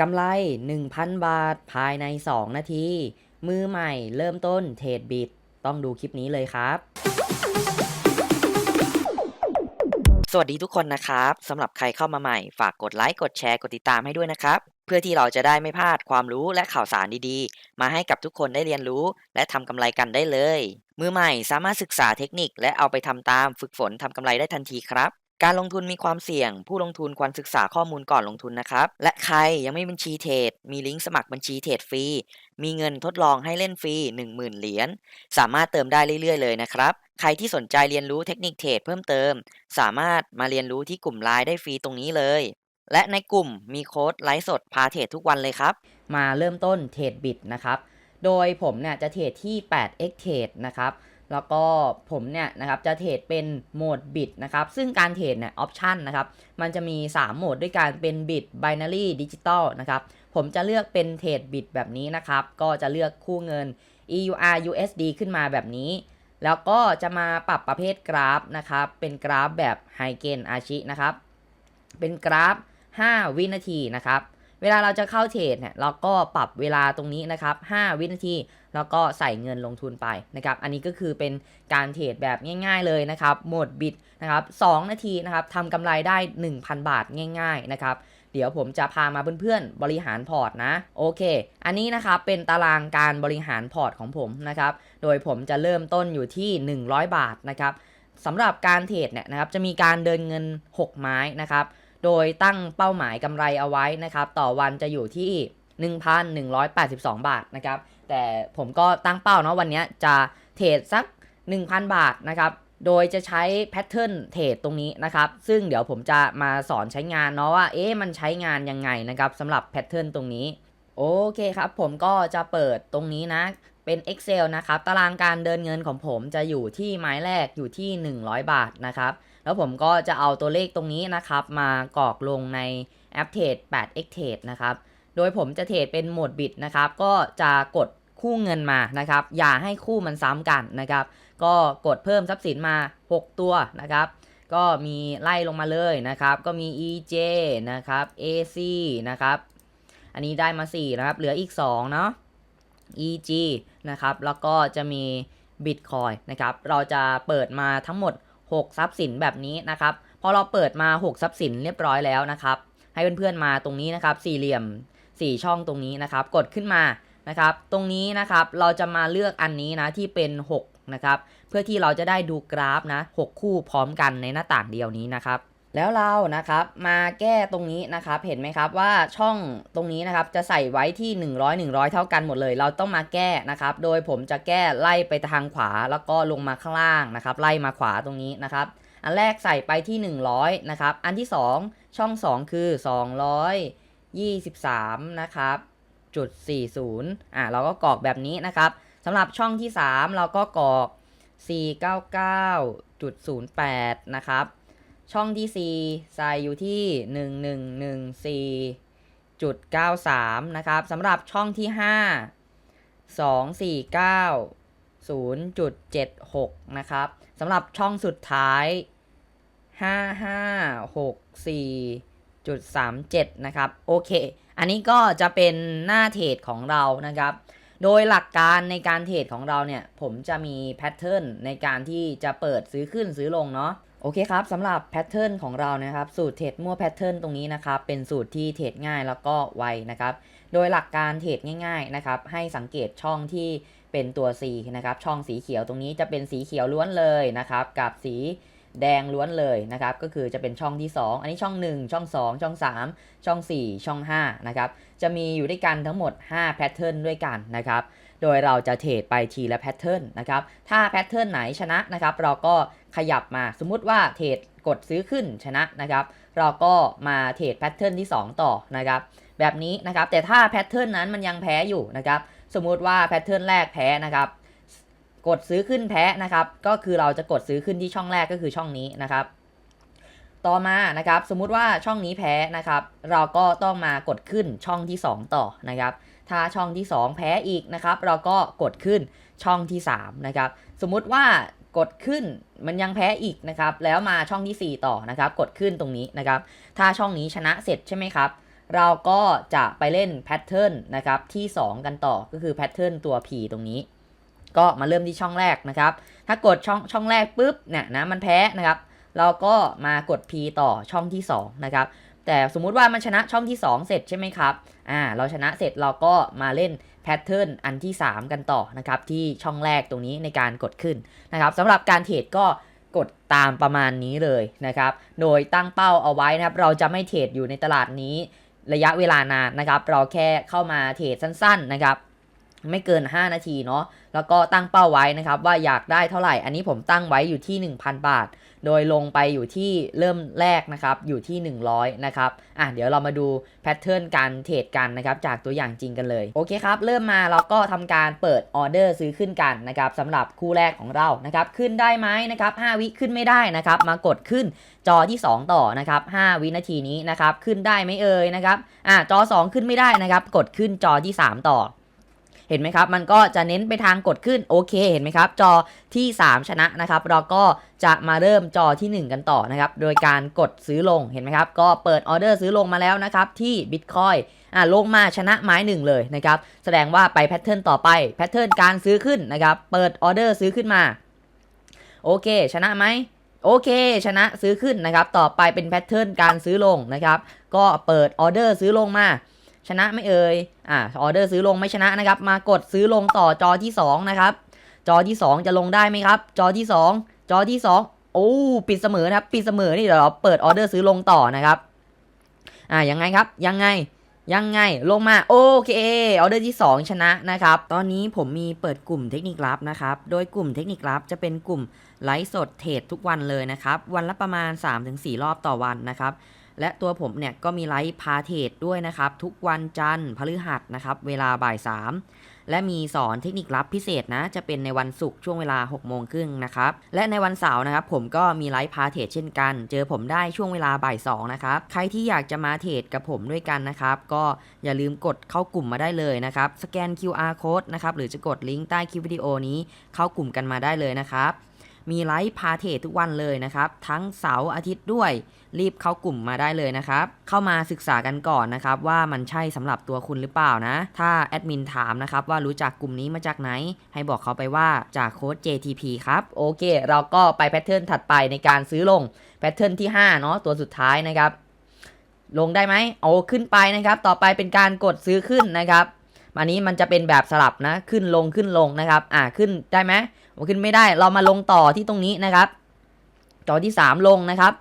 กำไร 1,000 บาทภายใน 2 นาที มือใหม่เริ่มต้นเทรดบิต ต้องดูคลิปนี้เลยครับ สวัสดีทุกคนนะครับสำหรับใครเข้ามาใหม่ ฝากกดไลค์ กดแชร์ กดติดตามให้ด้วยนะครับ เพื่อที่เราจะได้ไม่พลาดความรู้และข่าวสารดีๆ มาให้กับทุกคนได้เรียนรู้ และทำกำไรกันได้เลย มือใหม่สามารถศึกษาเทคนิคและเอาไปทำตามฝึกฝนทำกำไรได้ทันทีครับ การลงทุนมีความเสี่ยง ผู้ลงทุนควรศึกษาข้อมูลก่อนลงทุนนะครับ และใครยังไม่บัญชีเทรด มีลิงก์สมัครบัญชีเทรดฟรี มีเงินทดลองให้เล่นฟรี 10,000 เหรียญ สามารถเติมได้เรื่อยๆ เลยนะครับ ใครที่สนใจเรียนรู้เทคนิคเทรดเพิ่มเติม สามารถมาเรียนรู้ที่กลุ่มไลน์ได้ฟรีตรงนี้เลย และในกลุ่มมีโค้ดไลฟ์สดพาเทรดทุกวันเลยครับ มาเริ่มต้นเทรดบิตนะครับ โดยผมเนี่ยจะเทรดที่ 8x trade นะครับ แล้วก็ผมเนี่ยนะครับจะเทรดเป็นโหมดบิตนะครับ ซึ่งการเทรดเนี่ยออปชันนะครับ มันจะมี 3 โหมดด้วยกันเป็นบิต binary digital นะครับ ผมจะเลือกเป็นเทรดบิตแบบนี้นะครับ ก็จะเลือกคู่เงิน EUR USD ขึ้นมาแบบนี้ แล้วก็จะมาปรับประเภทกราฟนะครับ เป็นกราฟแบบไฮเกนอาชินะครับ เป็นกราฟ 5 วินาทีนะครับ เวลาเราจะเข้าเทรดเนี่ยเราก็ปรับเวลาตรงนี้นะครับ 5 วินาที แล้วก็ใส่เงินลงทุนไปนะครับ อันนี้ก็คือเป็นการเทรดแบบง่าย ๆเลยนะครับโหมดบิตนะครับ2นาทีนะครับทำกำไรได้ 1,000 บาทง่าย ๆนะครับเดี๋ยวผมจะพามาเพื่อนๆ บริหารพอร์ตนะ โอเค อันนี้นะครับเป็นตารางการบริหารพอร์ตของผมนะครับ โดยผมจะเริ่มต้นอยู่ที่ 100 บาทนะครับสำหรับการเทรดเนี่ยนะครับจะมีการเดินเงิน 6 ไม้นะครับ โดยตั้งเป้าหมายกำไรเอาไว้นะครับ ต่อวันจะอยู่ที่ 1,182 บาทนะครับ แต่ผมก็ตั้งเป้าเนาะวันนี้จะเทรดสัก 1,000 บาทนะครับ โดยจะใช้แพทเทิร์นเทรดตรงนี้นะครับ ซึ่งเดี๋ยวผมจะมาสอนใช้งานเนาะว่า เอ๊ะมันใช้งานยังไงนะครับสำหรับแพทเทิร์นตรงนี้ โอเคครับ ผมก็จะเปิดตรงนี้นะเป็น Excel นะครับ ตารางการเดินเงินของผมจะอยู่ที่ไม้แรกอยู่ที่ 100 บาทนะครับ แล้วผมก็จะเอาตัวเลขตรงนี้นะครับ มากรอกลงในแอปเทรด 8x trade นะครับ โดยผมจะเทรดเป็นโหมดบิตนะครับ ก็จะกดคู่เงินมานะครับ อย่าให้คู่มันซ้ำกันนะครับ ก็กดเพิ่มทรัพย์สินมา 6 ตัวนะครับ ก็มีไล่ลงมาเลยนะครับ ก็มี EJ นะครับ AC นะครับ อันนี้ได้มา 4 นะครับ เหลืออีก 2 เนาะ EG นะครับ แล้วก็จะมี Bitcoin นะครับ เราจะเปิดมาทั้งหมด 6 ทรัพย์สินแบบนี้นะครับ พอเราเปิดมา 6 ทรัพย์สินเรียบร้อยแล้วนะครับ ให้เพื่อนๆมาตรงนี้นะครับ สี่เหลี่ยม 4 ช่องตรงนี้นะครับ กดขึ้นมานะครับ ตรงนี้นะครับ เราจะมาเลือกอันนี้นะที่เป็น 6 นะครับ เพื่อที่เราจะได้ดูกราฟนะ 6 คู่พร้อมกันในหน้าต่างเดียวนี้นะครับ แล้วเรานะครับมาแก้ตรงนี้นะครับเห็นไหมครับว่าช่องตรงนี้นะครับจะใส่ไว้ที่ 100 100 เท่ากันหมดเลย เราต้องมาแก้นะครับ โดยผมจะแก้ไล่ไปทางขวาแล้วก็ลงมาข้างล่างนะครับ ไล่มาขวาตรงนี้นะครับ อันแรกใส่ไปที่ 100 นะครับ อันที่ 2 ช่อง 2 คือ 223 นะครับจุด40อะเราก็กรอกแบบนี้นะครับสำหรับช่องที่ 3 เราก็กรอก 499.08 นะครับ ช่องที่ 4 ใส่อยู่ที่ 1114.93 นะครับสำหรับช่องที่ 5 249.0.76 นะครับสำหรับช่องสุดท้าย 5564.37 นะครับ โอเค อันนี้ก็จะเป็นหน้าเทรดของเรานะครับ โดยหลักการในการเทรดของเราเนี่ย ผมจะมีแพทเทิร์นในการที่จะเปิดซื้อขึ้นซื้อลงเนาะ โอเคครับสำหรับแพทเทิร์นของเรานะครับ สูตรเทรดมั่วแพทเทิร์นตรงนี้นะครับ เป็นสูตรที่เทรดง่ายแล้วก็ไวนะครับ โดยหลักการเทรดง่ายๆนะครับ ให้สังเกตช่องที่เป็นตัว C นะครับ ช่องสีเขียวตรงนี้จะเป็นสีเขียวล้วนเลยนะครับ กับสีแดงล้วนเลยนะครับ ก็คือจะเป็นช่องที่ 2 อันนี้ช่อง 1 ช่อง 2 ช่อง 3 ช่อง 4 ช่อง5นะครับ จะมีอยู่ด้วยกันทั้งหมด 5 แพทเทิร์นด้วยกันนะครับ โดยเราจะเทรดไปทีละแพทเทิร์นนะครับ ถ้าแพทเทิร์นไหนชนะนะครับ เราก็ขยับมาสมมุติว่าเทรดกดซื้อขึ้นชนะนะครับ เราก็มาเทรดแพทเทิร์นที่ 2 ต่อนะครับ แบบนี้นะครับ แต่ถ้าแพทเทิร์นนั้นมันยังแพ้อยู่นะครับ สมมุติว่าแพทเทิร์นแรกแพ้นะครับ กดซื้อขึ้นแพ้นะครับ ก็คือเราจะกดซื้อขึ้นที่ช่องแรกก็คือช่องนี้นะครับต่อมานะครับ สมมุติว่าช่องนี้แพ้นะครับ เราก็ต้องมากดขึ้นช่องที่ 2 ต่อนะครับ ถ้าช่องที่ 2 แพ้อีกนะครับ เราก็กดขึ้นช่องที่3นะครับสมมุติว่ากดขึ้นมันยังแพ้อีกนะครับแล้วมาช่องที่ 4 ต่อนะครับ กดขึ้นตรงนี้นะครับ ถ้าช่องนี้ชนะเสร็จใช่ไหมครับเราก็จะไปเล่นแพทเทิร์นนะครับที่ 2 กันต่อก็คือแพทเทิร์นตัว P ตรงนี้ ก็มาเริ่มที่ช่องแรกนะครับ ถ้ากดช่องช่องแรกปุ๊บเนี่ยนะมันแพ้นะครับ เราก็มากด P ต่อช่องที่2นะครับ แต่สมมุติว่ามันชนะช่องที่ 2 เสร็จใช่ไหมครับอ่าเราชนะเสร็จเราก็มาเล่นแพทเทิร์นอันที่ 3 กันต่อนะครับที่ช่องแรกตรงนี้ในการกดขึ้นนะครับสำหรับการเทรดก็กดตามประมาณนี้เลยนะครับ โดยตั้งเป้าเอาไว้นะครับ เราจะไม่เทรดอยู่ในตลาดนี้ระยะเวลานานนะครับ เราแค่เข้ามาเทรดสั้น ๆนะครับ ไม่เกิน 5 นาทีเนาะ แล้วก็ตั้งเป้าไว้นะครับ ว่าอยากได้เท่าไหร่ อันนี้ผมตั้งไว้อยู่ที่ 1,000 บาท โดยลงไปอยู่ที่เริ่มแรกนะครับอยู่ที่ 100 นะครับอะเดี๋ยวเรามาดูแพทเทิร์นการเทรดกันนะครับจากตัวอย่างจริงกันเลย โอเคครับ เริ่มมาเราก็ทำการเปิดออเดอร์ซื้อขึ้นกันนะครับสำหรับคู่แรกของเรานะครับขึ้นได้ไหมนะครับ5วิขึ้นไม่ได้นะครับมากดขึ้นจอที่ 2 ต่อนะครับ5วินาทีนี้นะครับขึ้นได้ไหมเอ่ยนะครับอะจอ 2 ขึ้นไม่ได้นะครับกดขึ้นจอที่ 3 ต่อ เห็นไหมครับ มันก็จะเน้นไปทางกดขึ้นโอเคเห็นไหมครับ จอที่ 3 ชนะนะครับ เราก็จะมาเริ่มจอที่ 1 กันต่อนะครับ โดยการกดซื้อลงเห็นไหมครับ ก็เปิดออเดอร์ซื้อลงมาแล้วนะครับ ที่ Bitcoin อ่าลงมาชนะไม้หนึ่งเลยนะครับ แสดงว่าไปแพทเทิร์นต่อไปแพทเทิร์นการซื้อขึ้นนะครับ เปิดออเดอร์ซื้อขึ้นมาโอเค ชนะไหมโอเค ชนะซื้อขึ้นนะครับ ต่อไปเป็นแพทเทิร์นการซื้อลงนะครับ ก็เปิดออเดอร์ซื้อลงมา ชนะไม่เอ่ยอ่าออเดอร์ซื้อลงไม่ชนะนะครับ มากดซื้อลงต่อจอที่ 2 นะครับ จอที่ 2 จะลงได้ไหมครับ จอที่ 2 จอที่ 2 โอ้ปิดเสมอนะครับ ปิดเสมอนี่เดี๋ยวเราเปิดออเดอร์ซื้อลงต่อนะครับอ่ายังไงครับยังไงยังไงลงมาโอเคออเดอร์ที่ 2 ชนะนะครับ ตอนนี้ผมมีเปิดกลุ่มเทคนิคลับนะครับ โดยกลุ่มเทคนิคลับจะเป็นกลุ่มไลฟ์สดเทรดทุกวันเลยนะครับ วันละประมาณ 3-4 รอบต่อวันนะครับ และตัวผมเนี่ยก็มีไลฟ์พาเทรดด้วยนะครับ ทุกวันจันทร์พฤหัสนะครับ เวลาบ่าย3และมีสอนเทคนิคลับพิเศษนะ จะเป็นในวันศุกร์ช่วงเวลา6โมงครึ่งนะครับ และในวันเสาร์นะครับ ผมก็มีไลฟ์พาเทรดเช่นกัน เจอผมได้ช่วงเวลาบ่าย2นะครับ ใครที่อยากจะมาเทรดกับผมด้วยกันนะครับ ก็อย่าลืมกดเข้ากลุ่มมาได้เลยนะครับ สแกน QR code นะครับ หรือจะกดลิงก์ใต้คลิปวิดีโอนี้เข้ากลุ่มกันมาได้เลยนะครับ มีไลฟ์พาเทรดทุกวันเลยนะครับ ทั้งเสาร์อาทิตย์ด้วย รีบเข้ากลุ่มมาได้เลยนะครับ เข้ามาศึกษากันก่อนนะครับ ว่ามันใช่สำหรับตัวคุณหรือเปล่านะ ถ้าแอดมินถามนะครับ ว่ารู้จักกลุ่มนี้มาจากไหน ให้บอกเขาไปว่าจากโค้ด JTP ครับ โอเค เราก็ไปแพทเทิร์นถัดไปในการซื้อลงแพทเทิร์นที่5เนาะตัวสุดท้ายนะครับลงได้ไหมเอาขึ้นไปนะครับ ต่อไปเป็นการกดซื้อขึ้นนะครับอันนี้มันจะเป็นแบบสลับนะ ขึ้นลงขึ้นลงนะครับ อ่าขึ้นได้ไหม ขึ้นไม่ได้ เรามาลงต่อที่ตรงนี้นะครับ จอที่ 3 ลงนะครับ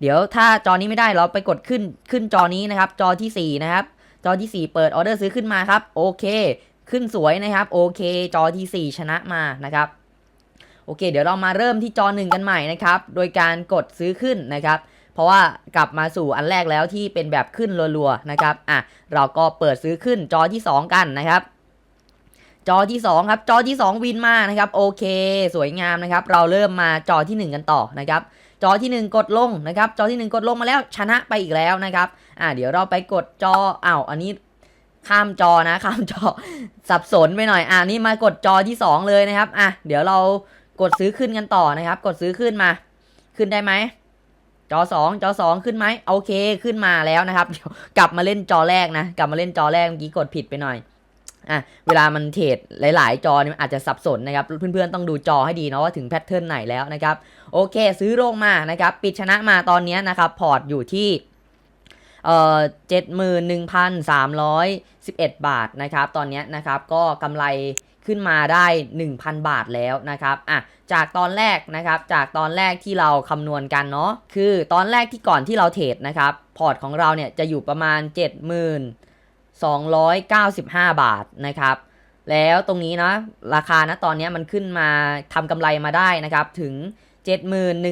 เดี๋ยวถ้าจอนี้ไม่ได้เราไปกดขึ้นขึ้นจอนี้นะครับ จอที่ 4 นะครับ จอที่ 4 เปิดออเดอร์ซื้อขึ้นมาครับ โอเค ขึ้นสวยนะครับ โอเค จอที่ 4 ชนะมานะครับโอเค เดี๋ยวเรามาเริ่มที่จอหนึ่งกันใหม่นะครับ โดยการกดซื้อขึ้นนะครับ เพราะว่ากลับมาสู่อันแรกแล้วที่เป็นแบบขึ้นรัวๆนะครับ อะ เราก็เปิดซื้อขึ้นจอที่ 2 กันนะครับ จอที่ 2 ครับ จอที่ 2 วินมานะครับ โอเค สวยงามนะครับ เราเริ่มมาจอที่ 1 กันต่อนะครับ จอที่ 1 กดลงนะครับ จอที่ 1 กดลงมาแล้วชนะไปอีกแล้วนะครับ อ่า เดี๋ยวเราไปกดจออ้าวอันนี้ข้ามจอนะ ข้ามจอ สับสนไปหน่อย อ่านี่มากดจอที่ 2 เลยนะครับ อะ เดี๋ยวเรากดซื้อขึ้นกันต่อนะครับ กดซื้อขึ้นมา ขึ้นได้ไหมจอ 2 จอ 2 ขึ้นไหมโอเค ขึ้นมาแล้วนะครับ เดี๋ยวกลับมาเล่นจอแรกนะ กลับมาเล่นจอแรกเมื่อกี้กดผิดไปหน่อย อะเวลามันเทรดหลาย ๆ จอเนี่ยมันอาจจะสับสนนะครับ เพื่อน ๆ ต้องดูจอให้ดีเนาะว่าถึงแพทเทิร์นไหนแล้วนะครับ โอเค ซื้อลงมานะครับ ปิดชนะมาตอนนี้นะครับ พอร์ตอยู่ที่เอ่อเจ็ดหมื่นหนึ่งพันสามร้อยสิบเอ็ดบาทนะครับ ตอนนี้นะครับก็กำไรขึ้นมาได้ 1,000 บาทแล้วนะครับอะจากตอนแรกนะครับ จากตอนแรกที่เราคำนวณกันเนาะคือตอนแรกที่ก่อนที่เราเทรดนะครับ พอร์ตของเราเนี่ยจะอยู่ประมาณ 295 บาทนะครับ แล้วตรงนี้นะราคานะตอนนี้มันขึ้นมาทำกำไรมาได้นะครับถึง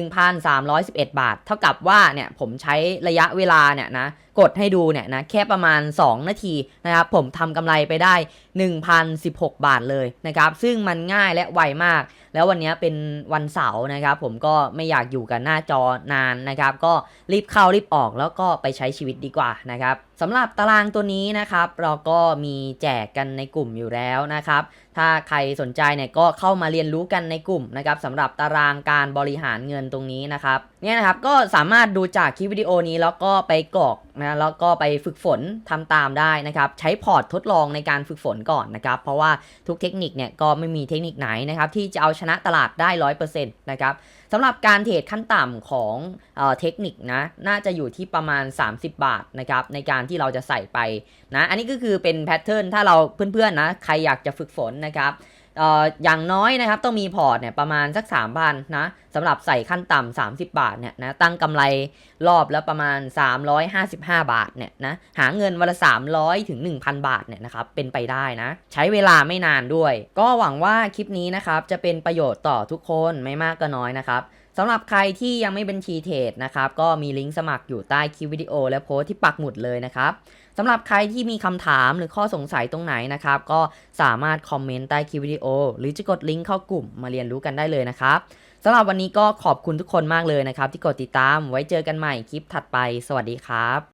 71,311 บาท เท่ากับว่าเนี่ยผมใช้ระยะเวลาเนี่ยนะ กดให้ดูเนี่ยนะแค่ประมาณ 2 นาทีนะครับผมทำกำไรไปได้ 1,016 บาทเลยนะครับซึ่งมันง่ายและไวมาก แล้ววันนี้เป็นวันเสาร์นะครับผมก็ไม่อยากอยู่กับหน้าจอนานนะครับก็รีบเข้ารีบออกแล้วก็ไปใช้ชีวิตดีกว่านะครับสำหรับตารางตัวนี้นะครับเราก็มีแจกกันในกลุ่มอยู่แล้วนะครับถ้าใครสนใจเนี่ยก็เข้ามาเรียนรู้กันในกลุ่มนะครับสำหรับตารางการบริหารเงินตรงนี้นะครับ เนี่ยนะครับก็สามารถดูจากคลิปวิดีโอนี้แล้วก็ไปกรอกนะแล้วก็ไปฝึกฝนทำตามได้นะครับ ใช้พอร์ตทดลองในการฝึกฝนก่อนนะครับ เพราะว่าทุกเทคนิคเนี่ยก็ไม่มีเทคนิคไหนนะครับ ที่จะเอาชนะตลาดได้ร้อยเปอร์เซ็นต์นะครับสำหรับการเทรดขั้นต่ำของเออเทคนิคนะน่าจะอยู่ที่ประมาณ 30 บาทนะครับในการที่เราจะใส่ไปนะอันนี้ก็คือเป็นแพทเทิร์นถ้าเราเพื่อนๆนะใครอยากจะฝึกฝนนะครับ อย่างน้อยนะครับต้องมีพอร์ตเนี่ยประมาณสัก 3,000นะสำหรับใส่ขั้นต่ำ30 บาทเนี่ยนะตั้งกำไรรอบแล้วประมาณ 355 บาทเนี่ยนะหาเงินวันละ 300 ถึง 1,000 บาทเนี่ยนะครับเป็นไปได้นะ ใช้เวลาไม่นานด้วย ก็หวังว่าคลิปนี้นะครับจะเป็นประโยชน์ต่อทุกคนไม่มากก็น้อยนะครับ สำหรับใครที่ยังไม่บัญชีเทรดนะครับ ก็มีลิงก์สมัครอยู่ใต้คลิปวิดีโอและโพสต์ที่ปักหมุดเลยนะครับสำหรับใครที่มีคำถามหรือข้อสงสัยตรงไหนนะครับ ก็สามารถคอมเมนต์ใต้คลิปวิดีโอ หรือจะกดลิงก์เข้ากลุ่มมาเรียนรู้กันได้เลยนะครับสำหรับวันนี้ก็ขอบคุณทุกคนมากเลยนะครับ ที่กดติดตามไว้เจอกันใหม่คลิปถัดไป สวัสดีครับ